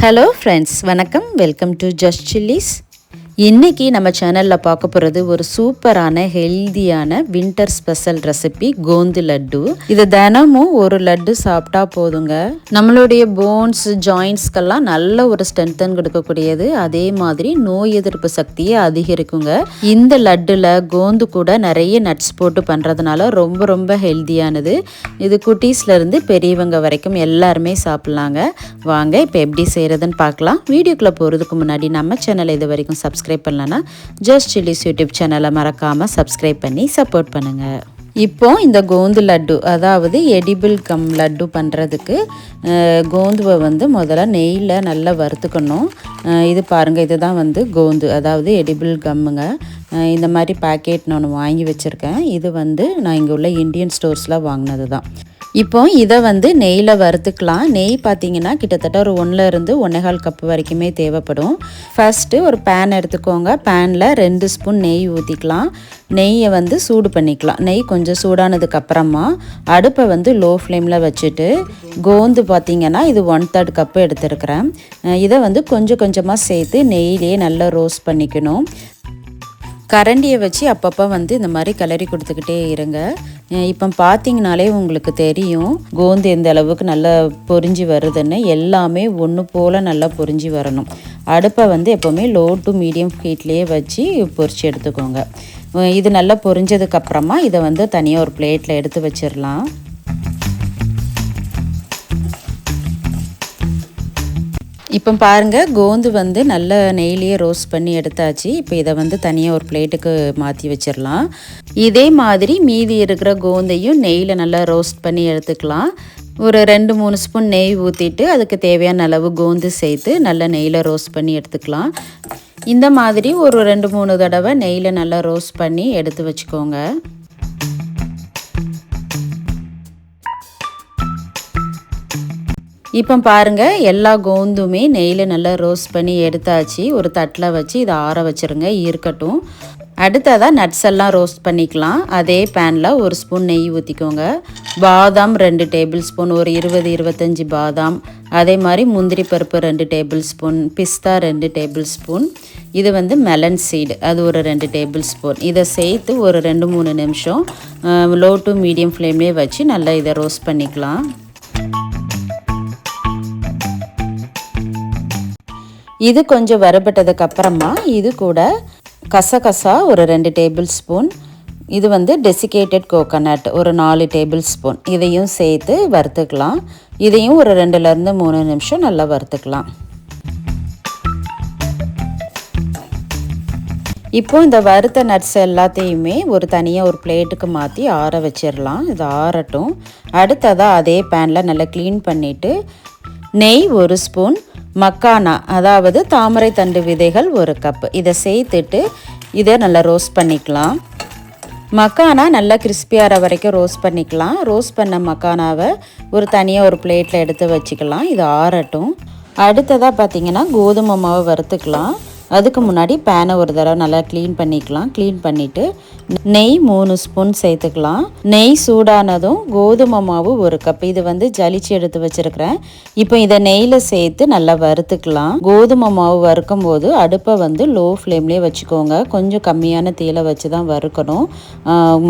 Hello friends வணக்கம். Welcome to just chillies இன்னைக்கு நம்ம சேனலில் பார்க்க போகிறது ஒரு சூப்பரான ஹெல்தியான winter special recipe gond laddu. இது தினமும் ஒரு லட்டு சாப்பிட்டா போதுங்க. நம்மளுடைய போன்ஸ் ஜாயின்ஸ்க்கெல்லாம் நல்ல ஒரு ஸ்ட்ரென்தன் கொடுக்கக்கூடியது. அதே மாதிரி நோய் எதிர்ப்பு சக்தியை அதிகரிக்குங்க. இந்த லட்டில் கோந்து கூட நிறைய நட்ஸ் போட்டு பண்ணுறதுனால ரொம்ப ரொம்ப ஹெல்தியானது இது குட்டீஸ்லேருந்து பெரியவங்க வரைக்கும் எல்லாருமே சாப்பிட்லாங்க. வாங்க இப்போ எப்படி செய்கிறதுன்னு பார்க்கலாம். வீடியோக்குள்ளே போகிறதுக்கு முன்னாடி நம்ம சேனலை இது வரைக்கும் சப்ஸ்கிரைப் பண்ணலன்னா ஜஸ்ட் சில்லிஸ் யூடியூப் சேனலை மறக்காமல் சப்ஸ்கிரைப் பண்ணி சப்போர்ட் பண்ணுங்கள் இப்போ இந்த கோந்து லட்டு அதாவது எடிபிள் கம் லட்டு பண்ணுறதுக்கு கோந்துவை வந்து முதல்ல நெய்யில் நல்லா வறுத்துக்கணும். இது பாருங்கள் இதுதான் வந்து கோந்து அதாவது எடிபிள் கம்முங்க இந்த மாதிரி பேக்கெட் நான் ஒன்று வாங்கி வச்சுருக்கேன். இது வந்து நான் இங்கே உள்ள இந்தியன் ஸ்டோர்ஸில் வாங்கினது தான் இப்போ இதை வந்து நெய்யில் வறுத்துக்கலாம். நெய் பார்த்தீங்கன்னா கிட்டத்தட்ட ஒரு ஒன்றில் இருந்து ஒன்றேகால் கப் வரைக்குமே தேவைப்படும். ஃபஸ்ட்டு ஒரு பேன் எடுத்துக்கோங்க. பேனில் ரெண்டு ஸ்பூன் நெய் ஊற்றிக்கலாம் நெய்யை வந்து சூடு பண்ணிக்கலாம். நெய் கொஞ்சம் சூடானதுக்கு அப்புறமா அடுப்பை வந்து லோ ஃப்ளேமில் வச்சுட்டு கோந்து பார்த்தீங்கன்னா இது ஒன் தேர்ட் கப்பு எடுத்துருக்கிறேன். இதை வந்து கொஞ்சம் கொஞ்சமாக சேர்த்து நெய்யிலேயே நல்லா ரோஸ்ட் பண்ணிக்கணும். கரண்டியை வச்சு அப்பப்போ வந்து இந்த மாதிரி கிளறி கொடுத்துக்கிட்டே இருங்க. இப்போ பார்த்தீங்கனாலே உங்களுக்கு தெரியும் கோந்து எந்த அளவுக்கு நல்லா பொரிஞ்சு வருதுன்னு எல்லாமே ஒன்று போல் நல்லா பொரிஞ்சு வரணும். அடுப்பை வந்து எப்போவுமே லோ டு மீடியம் ஹீட்லேயே வச்சு பொறிச்சு எடுத்துக்கோங்க. இது நல்லா பொரிஞ்சதுக்கப்புறமா இதை வந்து தனியாக ஒரு பிளேட்டில் எடுத்து வச்சிடலாம் இப்போ பாருங்கள் கோந்து வந்து நல்ல நெய்லியே ரோஸ்ட் பண்ணி எடுத்தாச்சு. இப்போ இதை வந்து தனியாக ஒரு பிளேட்டுக்கு மாற்றி வச்சிடலாம். இதே மாதிரி மீதி இருக்கிற கோந்தையும் நெய்யில் நல்லா ரோஸ்ட் பண்ணி எடுத்துக்கலாம். ஒரு ரெண்டு மூணு ஸ்பூன் நெய் ஊற்றிட்டு அதுக்கு தேவையான அளவு கோந்து சேர்த்து நல்லா நெய்யில் ரோஸ்ட் பண்ணி எடுத்துக்கலாம். இந்த மாதிரி ஒரு ரெண்டு மூணு தடவை நெய்யில் நல்லா ரோஸ்ட் பண்ணி எடுத்து வச்சுக்கோங்க. இப்போ பாருங்கள் எல்லா கோந்துமே நெய்யில் நல்லா ரோஸ்ட் பண்ணி எடுத்தாச்சு. ஒரு தட்டில் வச்சு இதை ஆற வச்சுருங்க இருக்கட்டும். அடுத்ததாக நட்ஸ் எல்லாம் ரோஸ்ட் பண்ணிக்கலாம். அதே பேனில் ஒரு ஸ்பூன் நெய் ஊற்றிக்கோங்க பாதாம் ரெண்டு டேபிள் ஸ்பூன் ஒரு இருபது இருபத்தஞ்சி பாதாம். அதே மாதிரி முந்திரி பருப்பு ரெண்டு டேபிள் ஸ்பூன் பிஸ்தா ரெண்டு டேபிள் ஸ்பூன். இது வந்து மெலன் சீடு அது ஒரு ரெண்டு டேபிள் ஸ்பூன். இதை சேர்த்து ஒரு ரெண்டு மூணு நிமிஷம் லோ டு மீடியம் ஃப்ளேம்லேயே வச்சு நல்லா இதை ரோஸ்ட் பண்ணிக்கலாம். இது கொஞ்சம் வறுபட்டதுக்கு அப்புறமா இது கூட கசகசா ஒரு ரெண்டு டேபிள் ஸ்பூன் இது வந்து டெசிகேட்டட் கோகோனட் ஒரு நாலு டேபிள் ஸ்பூன் இதையும் சேர்த்து வறுத்துக்கலாம். இதையும் ஒரு ரெண்டுலேருந்து மூணு நிமிஷம் நல்லா வறுத்துக்கலாம். இப்போ இந்த வறுத்த நட்ஸ் எல்லாத்தையுமே ஒரு தனியாக ஒரு பிளேட்டுக்கு மாற்றி ஆற வச்சிடலாம் இது ஆறட்டும். அடுத்ததாக அதே பேனில் நல்லா க்ளீன் பண்ணிவிட்டு நெய் ஒரு ஸ்பூன் மக்கானா அதாவது தாமரை தண்டு விதைகள் ஒரு கப் இதை சேர்த்துட்டு இதை நல்லா ரோஸ்ட் பண்ணிக்கலாம். மக்கானா நல்லா கிறிஸ்பியாகிற வரைக்கும் ரோஸ்ட் பண்ணிக்கலாம். ரோஸ்ட் பண்ண மக்கானாவை ஒரு தனியாக ஒரு பிளேட்டில் எடுத்து வச்சுக்கலாம். இது ஆறட்டும். அடுத்ததாக பார்த்தீங்கன்னா கோதுமை மாவு வறுத்துக்கலாம். அதுக்கு முன்னாடி பேனை ஒரு தடவை நல்லா க்ளீன் பண்ணிக்கலாம். க்ளீன் பண்ணிவிட்டு நெய் மூணு ஸ்பூன் சேர்த்துக்கலாம். நெய் சூடானதும் கோதுமை மாவு ஒரு கப் இது வந்து ஜலிச்சு எடுத்து வச்சுருக்கிறேன். இப்போ இதை நெய்யில் சேர்த்து நல்லா வறுத்துக்கலாம். கோதுமை மாவு வறுக்கும் போது அடுப்பை வந்து லோ ஃப்ளேம்லேயே வச்சுக்கோங்க. கொஞ்சம் கம்மியான தீயில வச்சு தான் வறுக்கணும்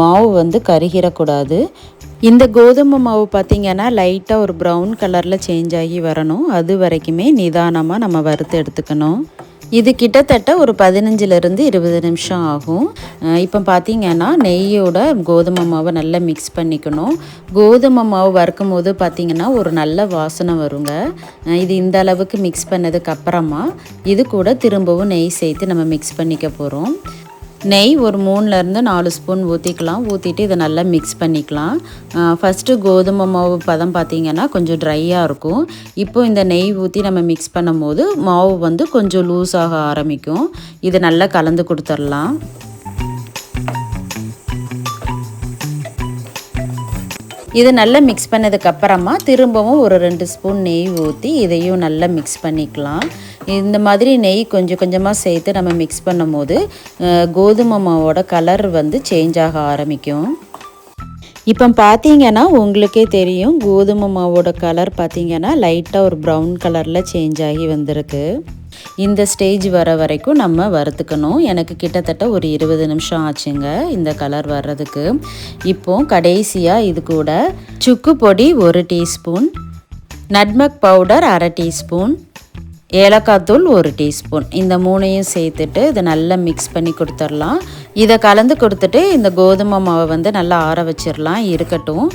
மாவு வந்து கருகிடக்கூடாது இந்த கோதுமை மாவு பார்த்திங்கன்னா லைட்டாக ஒரு ப்ரௌன் கலரில் சேஞ்ச் ஆகி வரணும். அது வரைக்குமே நிதானமாக நம்ம வறுத்து எடுத்துக்கணும். இது கிட்டத்தட்ட ஒரு பதினஞ்சுலேருந்து இருபது நிமிஷம் ஆகும். இப்போ பார்த்தீங்கன்னா நெய்யோட கோதுமை மாவை நல்லா மிக்ஸ் பண்ணிக்கணும். கோதுமை மாவு வறுக்கும் போது பார்த்தீங்கன்னா ஒரு நல்ல வாசனை வருங்க. இது இந்த அளவுக்கு மிக்ஸ் பண்ணதுக்கு அப்புறமா இது கூட திரும்பவும் நெய் சேர்த்து நம்ம மிக்ஸ் பண்ணிக்க போகிறோம் நெய் ஒரு மூணுலேருந்து நாலு ஸ்பூன் ஊற்றிக்கலாம் ஊற்றிட்டு இதை நல்லா மிக்ஸ் பண்ணிக்கலாம். ஃபஸ்ட்டு கோதுமை மாவு பதம் பார்த்திங்கன்னா கொஞ்சம் ட்ரையாக இருக்கும். இப்போ இந்த நெய் ஊற்றி நம்ம மிக்ஸ் பண்ணும்போது மாவு வந்து கொஞ்சம் லூஸ் ஆக ஆரம்பிக்கும். இதை நல்லா கலந்து கொடுத்துடலாம். இது நல்லா மிக்ஸ் பண்ணதுக்கப்புறமா திரும்பவும் ஒரு ரெண்டு ஸ்பூன் நெய் ஊற்றி இதையும் நல்லா மிக்ஸ் பண்ணிக்கலாம். இந்த மாதிரி நெய் கொஞ்சம் கொஞ்சமாக சேர்த்து நம்ம மிக்ஸ் பண்ணும்போது போது கோதுமை மாவோட கலர் வந்து சேஞ்ச் ஆக ஆரம்பிக்கும். இப்போ பார்த்தீங்கன்னா உங்களுக்கே தெரியும் கோதுமை மாவோட கலர் பார்த்தீங்கன்னா லைட்டாக ஒரு ப்ரௌன் கலரில் சேஞ்ச் ஆகி வந்திருக்கு. இந்த ஸ்டேஜ் வர வரைக்கும் நம்ம வறுத்துக்கணும். எனக்கு கிட்டத்தட்ட ஒரு இருபது நிமிஷம் ஆச்சுங்க இந்த கலர் வர்றதுக்கு. இப்போ கடைசியாக இது கூட சுக்கு பொடி ஒரு டீஸ்பூன் நட்மக் பவுடர் அரை டீஸ்பூன் ஏலக்காய் தூள் ஒரு டீஸ்பூன். இந்த மூணையும் சேர்த்துட்டு இதை நல்லா மிக்ஸ் பண்ணி கொடுத்துடலாம். இதை கலந்து கொடுத்துட்டு இந்த கோதுமை மாவை வந்து நல்லா ஆற வச்சிடலாம். இருக்கட்டும்.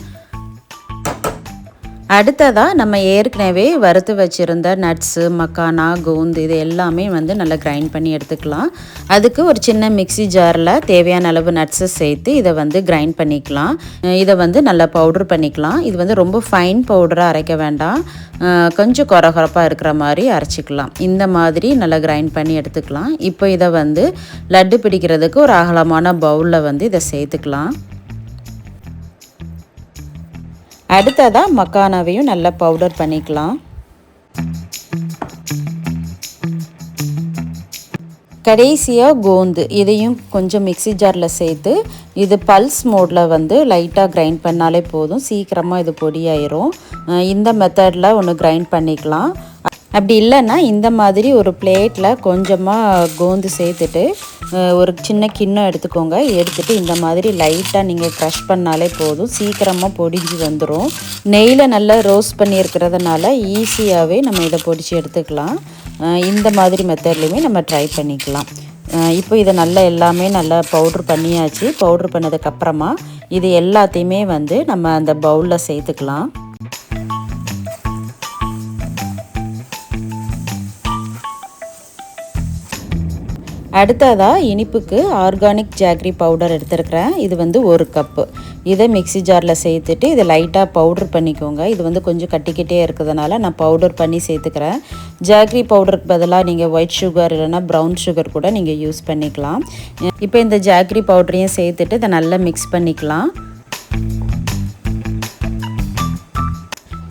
அடுத்ததாக நம்ம ஏற்கனவே வறுத்து வச்சுருந்த நட்ஸு மக்கானா கோந்து இது எல்லாமே வந்து நல்லா கிரைண்ட் பண்ணி எடுத்துக்கலாம். அதுக்கு ஒரு சின்ன மிக்சி ஜாரில் தேவையான அளவு நட்ஸை சேர்த்து இதை வந்து கிரைண்ட் பண்ணிக்கலாம். இதை வந்து நல்லா பவுட்ரு பண்ணிக்கலாம். இது வந்து ரொம்ப ஃபைன் பவுடராக அரைக்க வேண்டாம். கொஞ்சம் குறகுறப்பாக இருக்கிற மாதிரி அரைச்சிக்கலாம். இந்த மாதிரி நல்லா கிரைண்ட் பண்ணி எடுத்துக்கலாம். இப்போ இதை வந்து லட்டு பிடிக்கிறதுக்கு ஒரு அகலமான பவுலில் வந்து இதை சேர்த்துக்கலாம். அடுத்ததாக மக்கானாவையும் நல்லா பவுடர் பண்ணிக்கலாம். கடைசியாக கோந்து இதையும் கொஞ்சம் மிக்சி ஜாரில் சேர்த்து இது பல்ஸ் மோடில் வந்து லைட்டாக கிரைண்ட் பண்ணாலே போதும். சீக்கிரமாக இது பொடியாயிரும். இந்த மெத்தடில் ஒன்று கிரைண்ட் பண்ணிக்கலாம். அப்படி இல்லைன்னா இந்த மாதிரி ஒரு பிளேட்டில் கொஞ்சமாக கோந்து சேர்த்துட்டு ஒரு சின்ன கிண்ணம் எடுத்துக்கோங்க. எடுத்துகிட்டு இந்த மாதிரி லைட்டாக நீங்கள் க்ரஷ் பண்ணாலே போதும். சீக்கிரமாக பொடிஞ்சு வந்துடும் நெய்யில் நல்லா ரோஸ்ட் பண்ணியிருக்கிறதுனால ஈஸியாகவே நம்ம இதை பொடிச்சு எடுத்துக்கலாம். இந்த மாதிரி மெத்தட்லேயுமே நம்ம ட்ரை பண்ணிக்கலாம். இப்போ இதை நல்லா எல்லாமே நல்லா பவுட்ரு பண்ணியாச்சு. பவுட்ரு பண்ணதுக்கப்புறமா இது எல்லாத்தையுமே வந்து நம்ம அந்த பவுலில் சேர்த்துக்கலாம். அடுத்ததாக இனிப்புக்கு ஆர்கானிக் ஜாக்ரி பவுடர் எடுத்துருக்கிறேன். இது வந்து ஒரு கப்பு இதை மிக்சி ஜாரில் சேர்த்துட்டு இதை லைட்டாக பவுடர் பண்ணிக்கோங்க. இது வந்து கொஞ்சம் கட்டிக்கிட்டே இருக்கிறதுனால நான் பவுடர் பண்ணி சேர்த்துக்கிறேன். ஜாக்ரி பவுடருக்கு பதிலாக நீங்கள் ஒயிட் சுகர் இல்லைனா ப்ரௌன் சுகர் கூட நீங்கள் யூஸ் பண்ணிக்கலாம். இப்போ இந்த ஜாக்ரி பவுடரையும் சேர்த்துட்டு இதை நல்லா மிக்ஸ் பண்ணிக்கலாம்.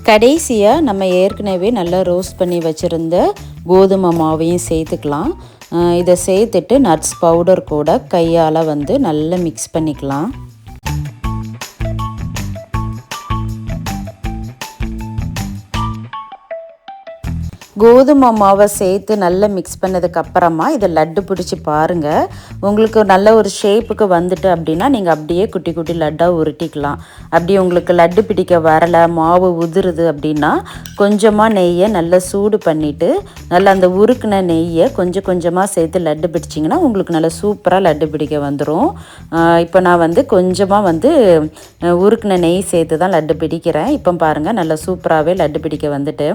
கடைசியாக நம்ம ஏற்கனவே நல்லா ரோஸ்ட் பண்ணி வச்சுருந்த கோதுமை மாவையும் சேர்த்துக்கலாம். இதை சேர்த்துட்டு நட்ஸ் பவுடர் கூட கையால் வந்து நல்லா மிக்ஸ் பண்ணிக்கலாம். கோதுமை மாவை சேர்த்து நல்லா மிக்ஸ் பண்ணதுக்கு அப்புறமா இதை லட்டு பிடிச்சி பாருங்கள் உங்களுக்கு நல்ல ஒரு ஷேப்புக்கு வந்துட்டு அப்படின்னா நீங்கள் அப்படியே குட்டி குட்டி லட்டாக உருட்டிக்கலாம். அப்படி உங்களுக்கு லட்டு பிடிக்க வரலை மாவு உதிருது அப்படின்னா கொஞ்சமாக நெய்யை நல்லா சூடு பண்ணிவிட்டு நல்லா அந்த உருக்குன நெய்யை கொஞ்சம் கொஞ்சமாக சேர்த்து லட்டு பிடிச்சிங்கன்னா உங்களுக்கு நல்லா சூப்பராக லட்டு பிடிக்க வந்துடும் இப்போ நான் வந்து கொஞ்சமாக வந்து உருக்குன நெய் சேர்த்து தான் லட்டு பிடிக்கிறேன். இப்போ பாருங்கள் நல்லா சூப்பராகவே லட்டு பிடிக்க வந்துட்டு.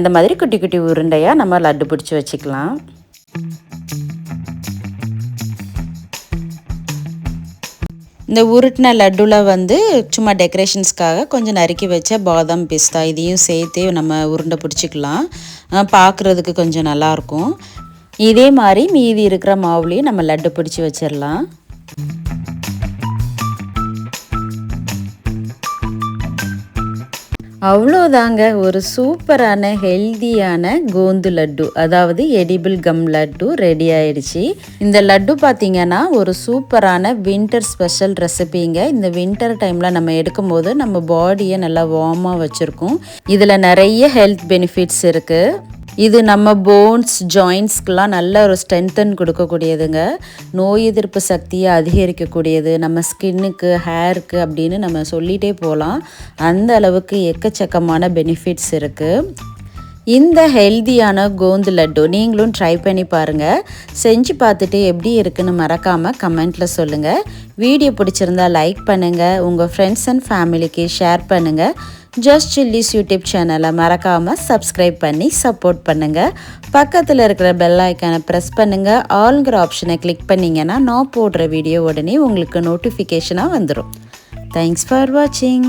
இந்த மாதிரி குட்டி குட்டி உருண்டையாக நம்ம லட்டு பிடிச்சி வச்சுக்கலாம். இந்த உருட்டின லட்டுவில் வந்து சும்மா டெக்கரேஷன்ஸ்க்காக கொஞ்சம் நறுக்கி வச்ச பாதாம் பிஸ்தா இதையும் சேர்த்து நம்ம உருண்டை பிடிச்சிக்கலாம். பார்க்குறதுக்கு கொஞ்சம் நல்லாயிருக்கும். இதே மாதிரி மீதி இருக்கிற மாவுலேயும் நம்ம லட்டு பிடிச்சி வச்சிடலாம். அவ்வளோதாங்க. ஒரு சூப்பரான ஹெல்தியான கோந்து லட்டு. அதாவது எடிபிள் கம் லட்டு ரெடி ஆயிடுச்சு. இந்த லட்டு பார்த்தீங்கன்னா ஒரு சூப்பரான வின்டர் ஸ்பெஷல் ரெசிபிங்க இந்த வின்டர் டைமில் நம்ம எடுக்கும்போது நம்ம பாடியை நல்லா வார்மாக வச்சுருக்கோம். இதில் நிறைய ஹெல்த் பெனிஃபிட்ஸ் இருக்குது இது நம்ம போன்ஸ் ஜாயின்ஸ்க்கெலாம் நல்ல ஒரு ஸ்ட்ரென்தன் கொடுக்கக்கூடியதுங்க. நோய் எதிர்ப்பு சக்தியை அதிகரிக்கக்கூடியது. நம்ம ஸ்கின்னுக்கு ஹேருக்கு அப்படின்னு நம்ம சொல்லிகிட்டே போகலாம். அந்த அளவுக்கு எக்கச்சக்கமான பெனிஃபிட்ஸ் இருக்குது இந்த ஹெல்தியான கோந்து லட்டு நீங்களும் ட்ரை பண்ணி பாருங்கள் செஞ்சு பார்த்துட்டு எப்படி இருக்குன்னு மறக்காமல் கமெண்ட்டில் சொல்லுங்கள் வீடியோ பிடிச்சிருந்தா லைக் பண்ணுங்கள் உங்கள் ஃப்ரெண்ட்ஸ் அண்ட் ஃபேமிலிக்கு ஷேர் பண்ணுங்கள் ஜஸ்ட் சில்லிஸ் யூடியூப் சேனலை மறக்காமல் சப்ஸ்கிரைப் பண்ணி சப்போர்ட் பண்ணுங்கள் பக்கத்தில் இருக்கிற பெல் ஐக்கானை ப்ரெஸ் பண்ணுங்கள் ஆளுங்கிற ஆப்ஷனை கிளிக் பண்ணிங்கன்னா நான் போடுற வீடியோ உடனே உங்களுக்கு நோட்டிஃபிகேஷனாக வந்துடும் தேங்க்ஸ் ஃபார் வாட்சிங்